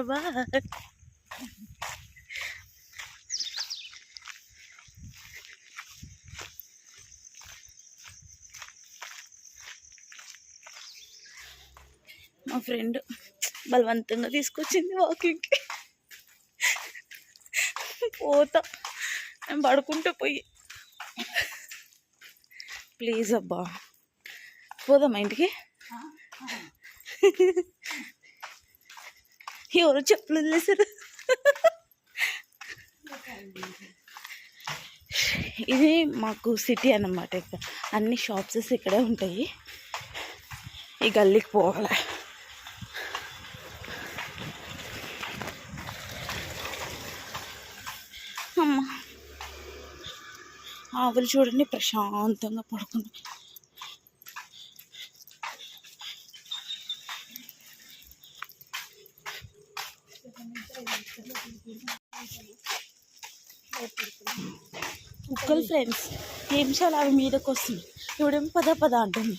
ప్రభా మా ఫ్రెండ్ బలవంతంగా తీసుకొచ్చింది వాకింగ్కి పోతా. నేను పడుకుంటూ పోయి. ప్లీజ్ అబ్బా. పోదామా ఇంటికి? ఎవరు చెప్పులు సార్ ఇది మాకు సిటీ అన్నమాట ఇక్కడ అన్ని షాప్సెస్ ఇక్కడే ఉంటాయి. ఈ గల్లీకి పోవాలి. అమ్మ. ఆవులు చూడండి ప్రశాంతంగా పడుకున్నాయి. కుక్కలు ఫ్రెండ్స్ ఏం చేయాలి? అవి మీదకి వస్తుంది. ఇవిడేం పద పద అంటుంది.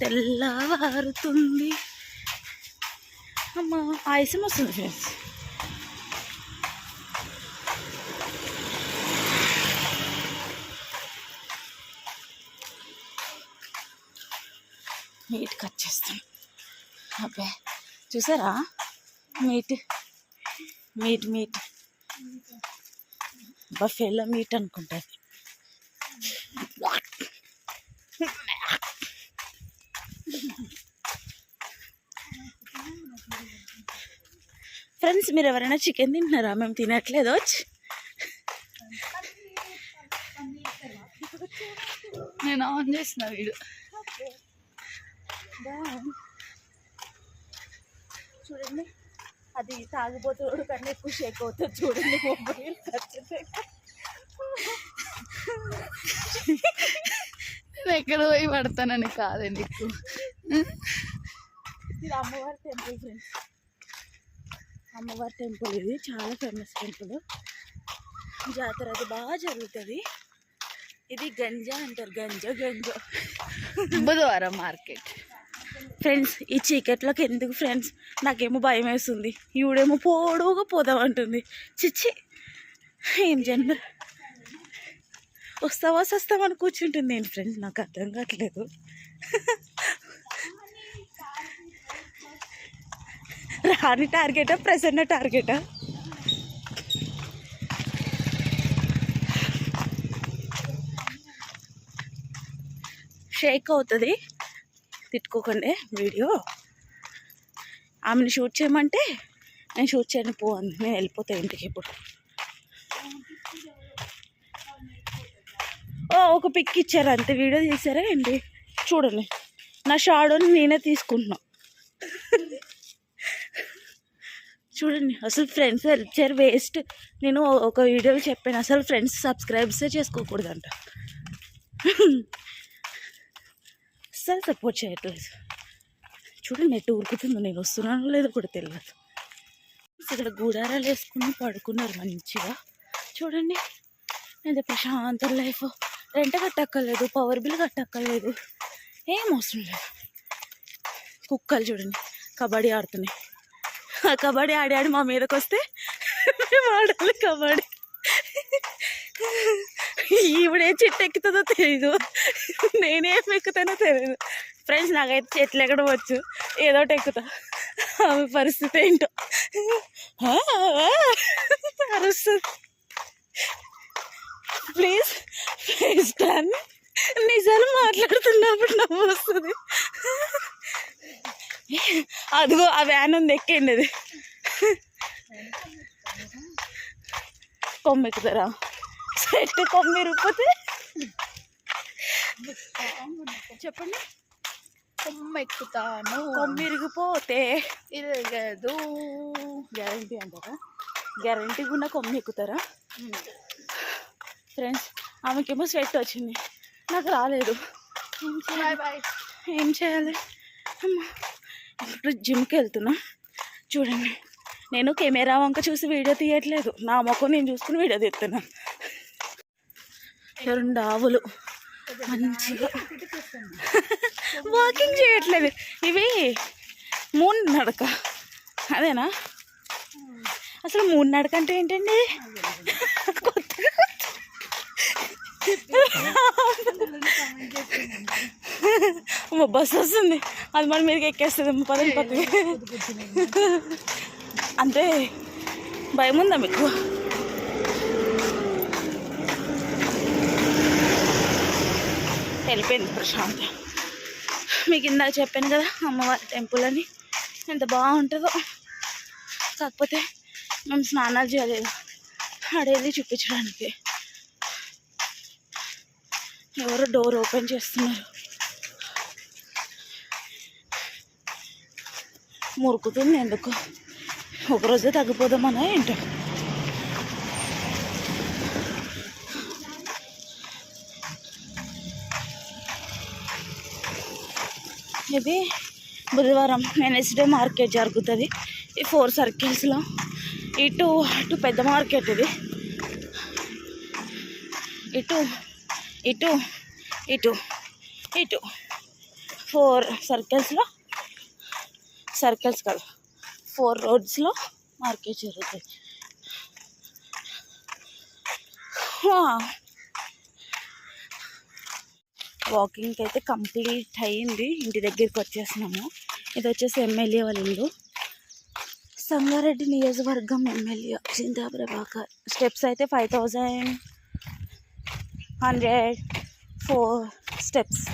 తెల్లవారుతుంది. అమ్మ ఆయాసం వస్తుంది ఫ్రెండ్స్ మీట్ కట్ చేస్తాం అబ్బే చూసారా? Meat meat meat. బఫేలో మీట్ అనుకుంటుంది ఫ్రెండ్స్ మీరు ఎవరైనా చికెన్ తింటున్నారా? మేము తినట్లేదు. వచ్చి. నేను ఆన్ చేసిన వీడు చూడండి. అది తాగిపోతాడు కన్నా ఎక్కువ షేక్ అవుతుంది చూడండి మొబైల్ నేను ఎక్కడ పోయి పడతానని కాదు నీకు ఇది అమ్మవారి టెంపుల్ ఫ్రెండ్స్ అమ్మవారి టెంపుల్ ఇది చాలా ఫేమస్ టెంపుల్ జాతర అది బాగా జరుగుతుంది. ఇది గంజా అంటారు గంజా గంజా. బుధవారం మార్కెట్. ఫ్రెండ్స్ ఈ చీకట్లోకి ఎందుకు ఫ్రెండ్స్ నాకేమో భయం వేస్తుంది. ఈవిడేమో పోడుగా పోదామంటుంది చిచ్చి ఏం జన్మ? వస్తావా వస్తామని కూర్చుంటుంది. నేను ఫ్రెండ్స్ నాకు అర్థం కావట్లేదు. రాని టార్గెటా ప్రసన్న టార్గెటా? షేక్ అవుతుంది. తిట్టుకోకండి వీడియో. ఆమెను షూట్ చేయమంటే నేను షూట్ చేయను పో అంది. నేను వెళ్ళిపోతా ఇంటికి ఇప్పుడు. ఓ ఒక పిక్ ఇచ్చారు అంతే. వీడియో తీసారా ఏంటి? చూడండి. నా షాడోని నేనే తీసుకుంటున్నా. చూడండి అసలు ఫ్రెండ్స్ హెల్ప్ చేయరు వేస్ట్. నేను ఒక వీడియోలో చెప్పాను అసలు ఫ్రెండ్స్ సబ్స్క్రైబ్సే చేసుకోకూడదంట. అస్సలు సపోర్ట్ చేయట్లేదు చూడండి నెట్ ఉరుకుతుందో నేను వస్తున్నానో లేదో కూడా తెలియదు. ఇక్కడ గూడారాలు వేసుకుని పడుకున్నారు మంచిగా. చూడండి ఎంత ప్రశాంత లైఫ్. రెంట్ కట్టక్కర్లేదు పవర్ బిల్ కట్టక్కర్లేదు. ఏం అవసరం లేదు. కుక్కలు చూడండి కబడ్డీ ఆడుతున్నాయి. ఆ కబడ్డీ ఆడి ఆడి మా మీదకి వస్తే మేము ఆడాలి కబడ్డీ. ఈవిడే చెట్టు ఎక్కుతుందో తెలియదు నేనేం ఎక్కుతానో తెలియదు ఫ్రెండ్స్ నాకైతే చెట్లు ఎక్కడ వచ్చు. ఏదో ఒకటి ఎక్కుతా. ఆమె పరిస్థితి ఏంటో. అరుస్తుంది. ప్లీజ్ ప్లీజ్ ప్లాన్ నిజాలు మాట్లాడుతున్నప్పుడు నవ్వు వస్తుంది. అదిగో ఆ వ్యాన్ ఉంది ఎక్కండి అది. కొమ్మెక్కుతారా? సెట్ కొమ్మ ఇరిగిపోతే చెప్పండి. కొమ్మ ఎక్కుతాను కొమ్మ ఇరిగిపోతే. ఇరగదు. గ్యారంటీ అంటారా? గ్యారంటీ కూడా కొమ్మ ఎక్కుతారా? ఫ్రెండ్స్ ఆమెకేమో స్వెట్ వచ్చింది. నాకు రాలేదు. ఏం బాయ్ చేయాలి ఏం చేయాలి? అమ్మా ఇప్పుడు జిమ్కి వెళ్తున్నా. చూడండి. నేను కెమెరా వంక చూసి వీడియో తీయట్లేదు. నా ముఖం నేను చూసుకుని వీడియో తీస్తున్నాను. రెండు ఆవులు. మంచిగా. వాకింగ్ చేయట్లేదు. ఇవి మూడు నడక. అదేనా? అసలు మూడు నడక అంటే ఏంటండి? బస్సు వస్తుంది. అది మన మీదకి ఎక్కేస్తుంది. పదండి పక్కకి అంటే భయం ఉందా మీకు? వెళ్ళిపోయింది ప్రశాంత. మీకు ఇందాక చెప్పాను కదా అమ్మవారి టెంపుల్ అని. ఎంత బాగుంటుందో. కాకపోతే మేము స్నానాలు చేయలేదు. అడేది చూపించడానికి. ఎవరు డోర్ ఓపెన్ చేస్తున్నారు? మురుకుతుంది ఎందుకు? ఒకరోజే తగ్గిపోదామన్నా ఏంటో. ఇది బుధవారం. వెనస్డే మార్కెట్ జరుగుతుంది. ఈ ఫోర్ సర్కిల్స్లో. ఇటు అటు పెద్ద మార్కెట్ ఇది. ఇటు ఇటు ఇటు ఇటు ఫోర్ సర్కిల్స్లో. సర్కిల్స్ కాదు. ఫోర్ రోడ్స్లో మార్కెట్ జరుగుతుంది. వాకింగ్కి అయితే కంప్లీట్ అయ్యింది. ఇంటి దగ్గరికి వచ్చేసినాము. ఇది వచ్చేసి ఎమ్మెల్యే వాళ్ళ ఇల్లు. సంగారెడ్డి నియోజకవర్గం ఎమ్మెల్యే చింతా ప్రభాకర్. స్టెప్స్ అయితే five thousand hundred four steps.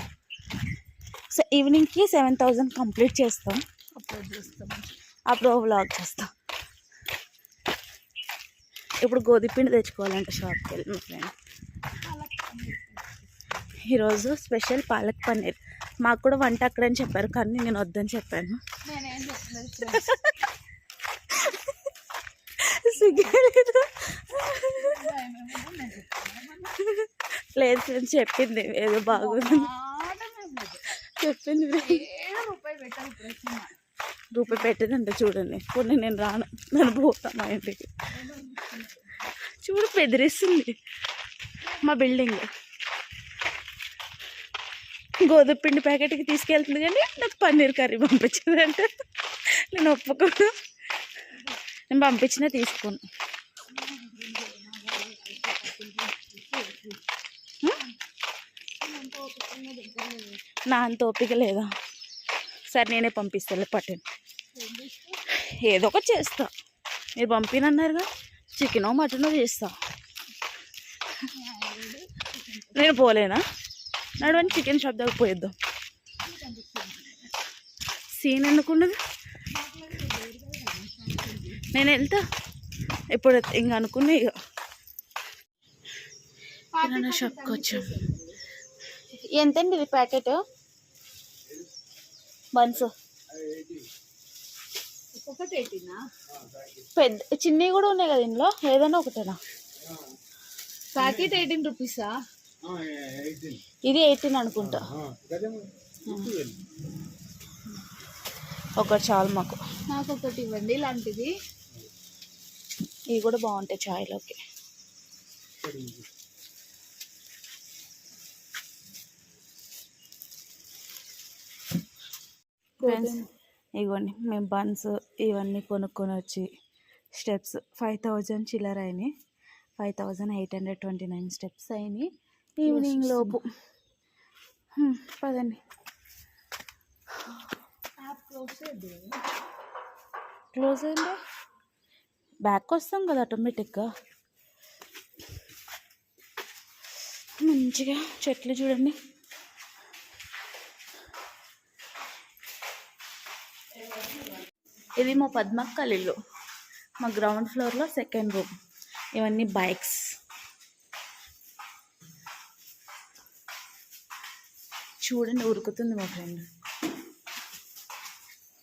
So ఈవినింగ్కి seven thousand complete చేస్తాం. అప్లోడ్ చేస్తాం. అప్పుడు వ్లాగ్ చేస్తాం. ఇప్పుడు గోధుమ పిండి తెచ్చుకోవాలంట షాప్కి వెళ్ళి మా ఫ్రెండ్. ఈరోజు స్పెషల్ పాలక్ పన్నీర్. మాకు కూడా వంట అక్కడని చెప్పారు కానీ నేను వద్దని చెప్పాను. లేదు ఫ్రెండ్స్ చెప్పింది. ఏదో బాగుంది. చెప్పింది రూపాయి పెట్టదంట చూడండి. ఇప్పుడు నేను రాను. నేను పోతాను మా ఇంటికి. చూడు బెదిరిస్తుంది. మా బిల్డింగ్. గోధుమ పిండి ప్యాకెట్కి తీసుకెళ్తుంది కానీ నాకు పన్నీర్ కర్రీ పంపించిందంట. నేను ఒప్పుకోను. నేను పంపించినా తీసుకోను. నా అంత ఓపిక లేదా? సరే నేనే పంపిస్తాను పట్టను. ఏదో ఒకటి చేస్తా. మీరు పంపినన్నారుగా చికెనో మటనో చేస్తా. నేను పోలేనా? నడవని చికెన్ షాప్ దగ్గర పోయిద్దాం. సీన్ ఎందుకున్నది నేను వెళ్తా. ఇప్పుడు ఇంక అనుకున్నా ఇక. కిరాణా షాప్కి వచ్చాం. ఎంతండి ఇది ప్యాకెట్? బన్స్. పెద్ద చిన్నవి కూడా ఉన్నాయి కదా ఇందులో? ఏదైనా ఒకటేనా? ప్యాకెట్ ఎయిటీన్ రూపీసా? ఇది ఎయిటీన్ అనుకుంటా. ఒకటి చాలు మాకు. నాకు ఒకటి ఇవ్వండి ఇలాంటిది. ఇవి కూడా బాగుంటాయి చాయ్లోకి. ఫ్రెండ్స్ ఇగోండి మేము బన్స్ ఇవన్నీ కొనుక్కొని వచ్చి స్టెప్స్ ఫైవ్ థౌజండ్ చిల్లర అయినాయి. Five thousand eight hundred twenty nine steps అయినాయి. ఈవినింగ్ లోపు. పదండి. క్లోజ్ అయింది బ్యాక్ వస్తాం కదా ఆటోమేటిక్గా మంచిగా చెట్లు చూడండి. ఇది మా పద్మక్కల ఇల్లు. మా గ్రౌండ్ ఫ్లోర్లో సెకండ్ రూమ్ ఇవన్నీ బైక్స్ చూడండి ఉరుకుతుంది మా ఫ్రెండ్.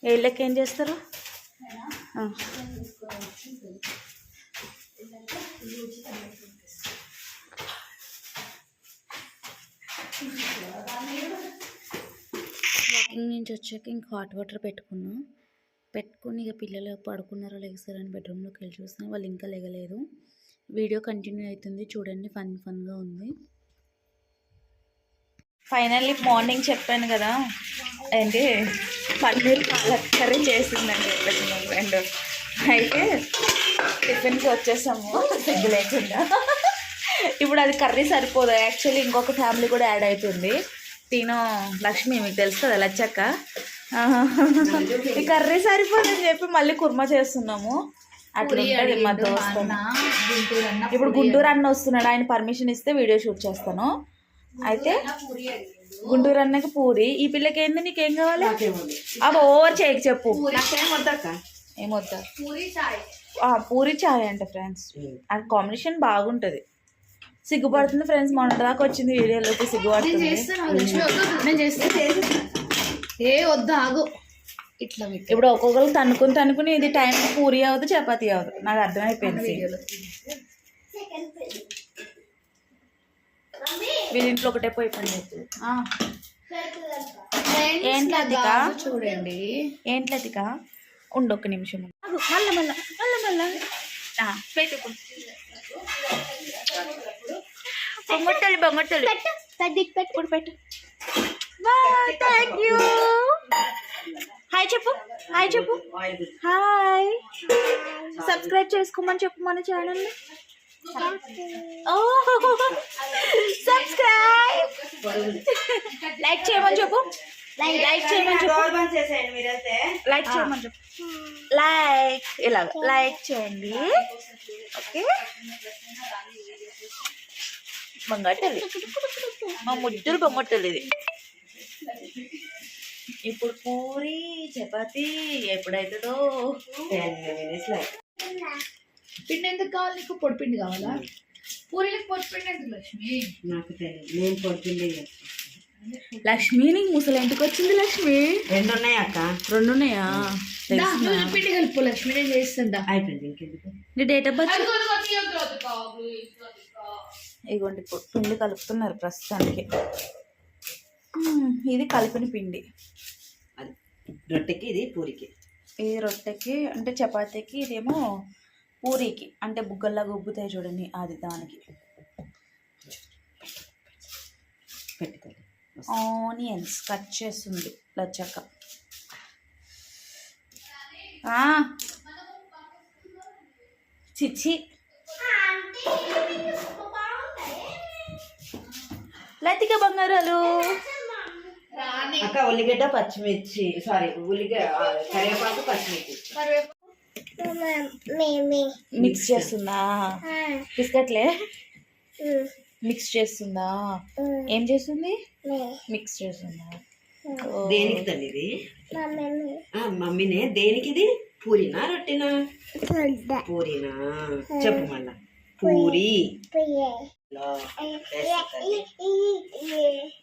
ఏళ్ళకి ఏం చేస్తారు? వాకింగ్ నుంచి వచ్చాక ఇంక హాట్ వాటర్ పెట్టుకున్నాం. పెట్టుకుని ఇక పిల్లలు పడుకున్నారో లేస్తారని బెడ్రూమ్లోకి వెళ్ళి చూస్తున్నాం. వాళ్ళు ఇంకా లేగలేదు. వీడియో కంటిన్యూ అవుతుంది. చూడండి ఫన్ ఫన్గా ఉంది. ఫైనల్లీ మార్నింగ్ చెప్పాను కదా. ఏంటి? పన్నీర్ పాలక్ కర్రీ చేసిందని చెప్పేసి మా ఫ్రెండ్. అయితే టిఫిన్కి వచ్చేసాము. సిగ్గు లేకుండా. ఇప్పుడు అది కర్రీ సరిపోదు. యాక్చువల్లీ ఇంకొక ఫ్యామిలీ కూడా యాడ్ అవుతుంది తిను లక్ష్మి మీకు తెలుసు కదా లచ్చక్క. ఈ కర్రీ సరిపోదని చెప్పి మళ్ళీ కుర్మా చేస్తున్నాము. అట్లా మా దోస్తు ఇప్పుడు గుంటూరు అన్న వస్తున్నాడు. ఆయన పర్మిషన్ ఇస్తే వీడియో షూట్ చేస్తాను. అయితే గుంటూరు అన్నకి పూరి. ఈ పిల్లకి ఏంది? నీకేం కావాలి? అవి ఓవర్ చేయకు చెప్పు. ఏమొద్దా? పూరి చాయ్. ఆ, పూరి చాయ్ అంట ఫ్రెండ్స్. అది కాంబినేషన్ బాగుంటది. సిగ్గుపడుతుంది ఫ్రెండ్స్. మొన్న దాకా వచ్చింది వీడియోలోకి నేను సిగ్గుపడుతుంది. చేస్తాను లక్ష్మి వద్దు. నేను చేస్తే ఏ వద్దు ఆగు. ఇట్లా ఇప్పుడు ఒక్కొక్కరు తన్నుకుని తన్నుకుని ఇది టైం పూరి అవ్వదు చపాతీ అవ్వదు. నాకు అర్థమైపోయింది వీడియోలో. వీళ్ళ ఇంట్లో ఒకటే పోయి పని? బాబు చూడండి. ఏంట్లతిక ఉండు ఒక్క నిమిషం. మళ్ళా మళ్ళా మళ్ళా మళ్ళా. ఆ, పెట్టు. ఇప్పుడు. బొమ్మట్టలు. బొమ్మట్టలు ఇప్పుడు పెట్టు. థ్యాంక్ యూ హాయ్ చెప్పు. హాయ్ చెప్పు. హాయ్ సబ్స్క్రైబ్ చేసుకోమని చెప్పు మన ఛానల్ సబ్స్క్రైబ్! లైక్ చేయమని చెప్పు. లైక్ చేయమని చెప్పు. లైక్ చేయమని చెప్పు. లైక్ ఇలాగ లైక్ చేయండి. ఓకే? బంగాటల్లి మా ముద్దులు బొమ్మట్టలు ఇది. ఇప్పుడు పూరి చపాతి ఎప్పుడైతుందో? పిండి ఎందుకు కావాలి నీకు? పొడి పిండి కావాలా పూరీలకు పొడి పిండి ఎందుకు లక్ష్మి? నాకు తెలియదు. నేను పొడిపిండి లక్ష్మి నీకు ముసలి ఇంటికి వచ్చింది లక్ష్మి? రెండు ఉన్నాయి అక్క రెండు ఉన్నాయా పిండి కలుపు లక్ష్మి నేను చేస్తుందా అయిపోయింది ఇంకెందుకు? నీ డేట్ ఆఫ్ బర్త్? ఇగోండి పిండి కలుపుతున్నారు ప్రస్తుతానికి. ఇది కలిపిన పిండి. అది రొట్టెకి ఇది పూరికి. ఇది రొట్టెకి అంటే చపాతీకి ఇదేమో పూరీకి అంటే బుగ్గల్లా గుబ్బుతాయి చూడండి అది దానికి. పెట్టుకోండి ఆనియన్స్ కట్ చేస్తుంది లచ్చక్క. ఆ. చిచ్చి. లతిక బంగారాలు. అక్క ఉల్లిగడ్డ పచ్చిమిర్చి సారీ ఉల్లిగడ్డ కరివేపాకు పచ్చిమిర్చి. మిక్స్ చేస్తుందా? బిస్కెట్లే? మిక్స్ చేస్తుందా? ఏం చేస్తుంది? మిక్స్ చేస్తుందా. దేనికి తల్లి ఇది? ఆ, మమ్మీనే. దేనికి ఇది? పూరినా రొట్టెనా? పూరినా? చెప్పు మళ్ళా. పూరి.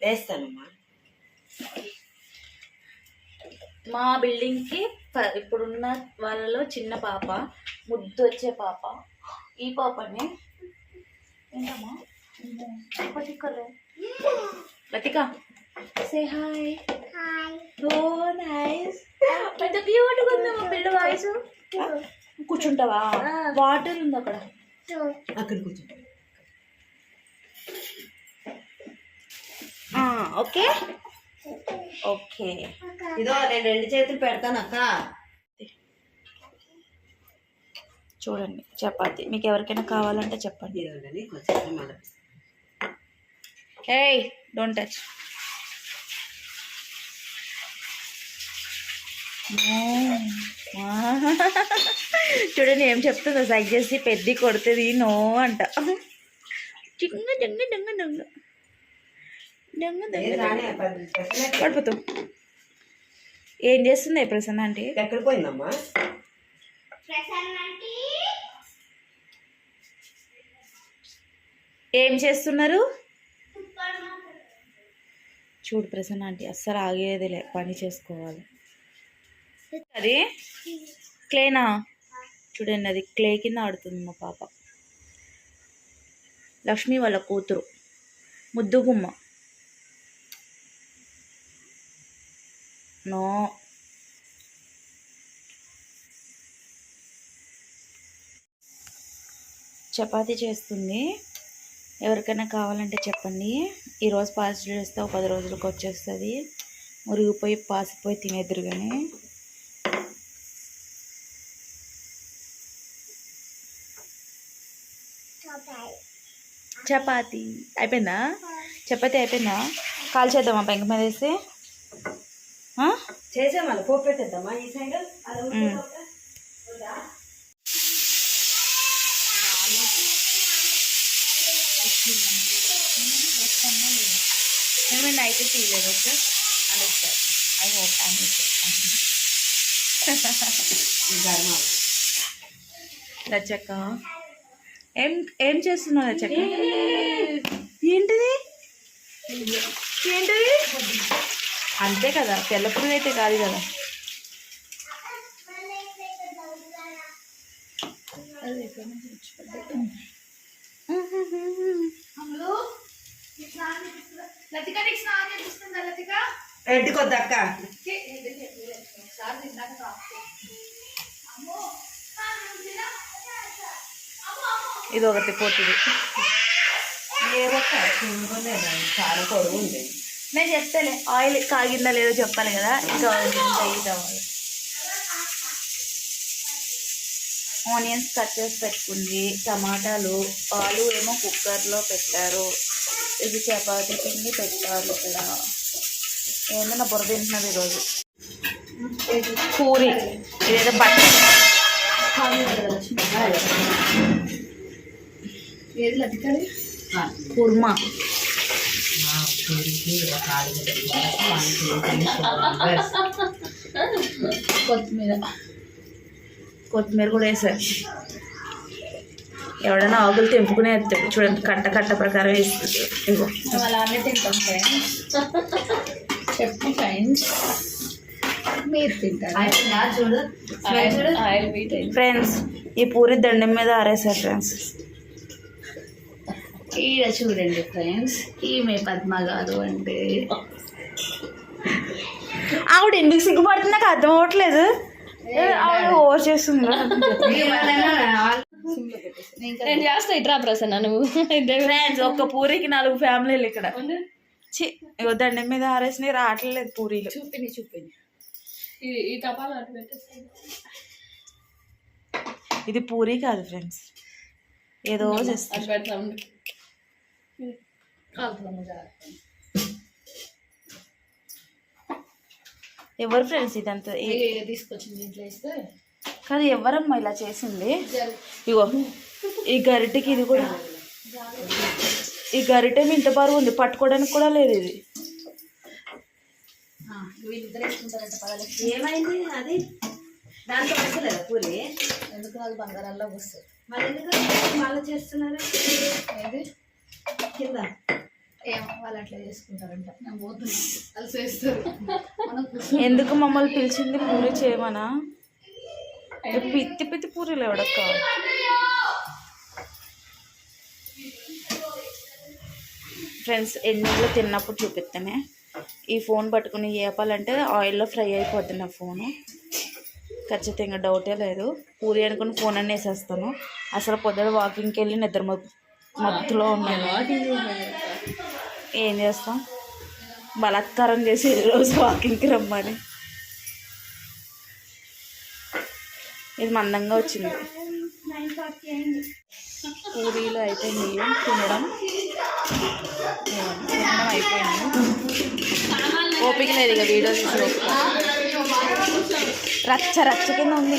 వేస్తానమ్మా. మా బిల్డింగ్కి ఇప్పుడున్న వాళ్ళలో చిన్న పాప ముద్దు వచ్చే పాప. ఈ పాపని ఏంటమ్మా? సే హాయ్ ఓ నైస్ పెద్ద క్యూట్గా ఉంది మా పిల్ల వాయిస్ కూర్చుంటావా? వాటర్ ఉంది అక్కడ. అక్కడ కూర్చో ఓకే ఓకే. ఇదో నేను రెండు చేతులు పెడతాను అక్క. చూడండి చపాతి. మీకు ఎవరికైనా కావాలంటే చెప్పండి. ఏయ్ డోంట్ టచ్ చూడండి ఏం చెప్తుందో. సైజ్ చేసి పెద్ద కొడుతుంది నో అంట. డంగ డంగ రానే డంగ. పడిపోతూ. ఏం చేస్తుంది ప్రసన్న అంటే ఎక్కడ పోయిందమ్మా ఏం చేస్తున్నారు? చూడు ప్రసన్న ఆంటీ అస్సలు ఆగేదిలే పని చేసుకోవాలి. అది క్లేనా? చూడండి అది క్లే కింద ఆడుతుంది మా పాప. లక్ష్మి వాళ్ళ కూతురు. ముద్దు నో చపాతీ చేస్తుంది. ఎవరికైనా కావాలంటే చెప్పండి. ఈరోజు పార్సల్ చేస్తే ఒక పది రోజులకు వచ్చేస్తుంది. మురిగిపోయి పాసిపోయి తినేద్దరు కానీ చపాతి. అయిపోయిందా? చపాతి అయిపోయిందా? కాల్ చేద్దామా? పెంక మీద వేసి. ఆ? చేసే మళ్ళీ పోపు పెట్టేద్దామా? ఈ సైడ్ మ్మ్. నైట్ తీయలేదు సార్ అండర్స్టాండ్ ఐ హోప్ గర్మ. రచక్క ఏం ఏం చేస్తున్నావు రచక్క ఏంటిది? ఏంటిది? అంతే కదా తెల్లపురుగు అయితే కాదు కదా. ఇది ఒకటి పోతుంది చింపుకోలేదు చాలా పొడుగు ఉంది నేను చెప్తాలే ఆయిల్ కాగిందా లేదో చెప్పాలి కదా. ఇంకా ఆనియన్స్ కట్ చేసి పెట్టుకుంది టమాటాలు పాలు ఏమో కుక్కర్లో పెట్టారు ఇది చపాతీ పిండి పెట్టాలి ఇక్కడ. ఏదైనా బుర్ర తింటున్నది ఈరోజు? పూరి. ఇదేదో బట్ట ఏది లతికది కుర్మా. కొత్తిమీర. కొత్తిమీర కూడా వేసారు ఎవడైనా ఆకులు తెంపుకునే ఎత్తాడు చూడండి కట్ట కట్ట ప్రకారం వేస్తుంది మేము అలానే తింటాం ఫ్రెండ్స్. చెప్పు ఫ్రెండ్స్. మీరు తింటారు. ఫ్రెండ్స్ ఈ పూరి దండం మీద ఆరేసారు ఫ్రెండ్స్ ఈడ చూడండి ఫ్రెండ్స్ ఈమె పద్మ గారు అంటే. ఆవిడ ఎందుకు సిగ్గుపడుతుంది నాకు అర్థం అవ్వట్లేదు. ఆవిడ ఓవర్ చేస్తుంది. నేను చేస్తా ఇట్రా ప్రసన్న నువ్వు. ఫ్రెండ్స్ ఒక్క పూరికి నాలుగు ఫ్యామిలీలు ఇక్కడ. దండం మీద ఆరేసినవి రావట్లేదు పూరీలు. చూపిని చూపిని ఈ తపాలు అటు పెట్టేసి ఇది పూరి కాదు ఫ్రెండ్స్. ఏదో చేస్తారు జాగ్రత్త ఎవరు ఫ్రెండ్స్ ఇదంతా? తీసుకొచ్చింది ఇంట్లో కాదు ఎవరమ్మా ఇలా చేసింది? ఇగో ఈ గరిటెకి ఇది కూడా ఈ గరిటె ఇంత బరువు ఉంది పట్టుకోవడానికి కూడా లేదు ఇది. ఏమైంది అది? దాంట్లో వస్తలేదా పూరి ఎందుకు నాకు బంగారాల్లో వస్తుంది. మళ్ళీ ఎందుకు? మళ్ళీ చేస్తున్నారు? ఏది? కింద. ఏమో వాళ్ళు అట్లా చేసుకుంటారంట. నేను పోతున్నాను కలిసి వేస్తారు మనం ఎందుకు మమ్మల్ని పిలిచింది పూరి చేయమనా? పిత్తి పిత్తి పూరీలు ఎవడక్క? ఫ్రెండ్స్ ఎన్నెళ్ళు తిన్నప్పుడు చూపిస్తానే ఈ ఫోన్ పట్టుకుని ఏపాలంటే ఆయిల్లో ఫ్రై అయిపోద్ది నా ఫోను ఖచ్చితంగా డౌటే లేదు. పూరి అనుకుని ఫోన్ అన్నీ వేసేస్తాను. అసలు పొద్దున వాకింగ్కి వెళ్ళి నిద్ర మత్తులో ఉన్నాను. ఏం చేస్తాం? బలాత్కారం చేసి రోజు వాకింగ్కి రమ్మని. ఇది మందంగా వచ్చింది. పూరీలు అయితే నీళ్ళు తినడం. తినడం అయిపోయింది. ఓపిక లేదు ఇక వీడియో తీసి రచ్చ రచ్చ కింద ఉంది.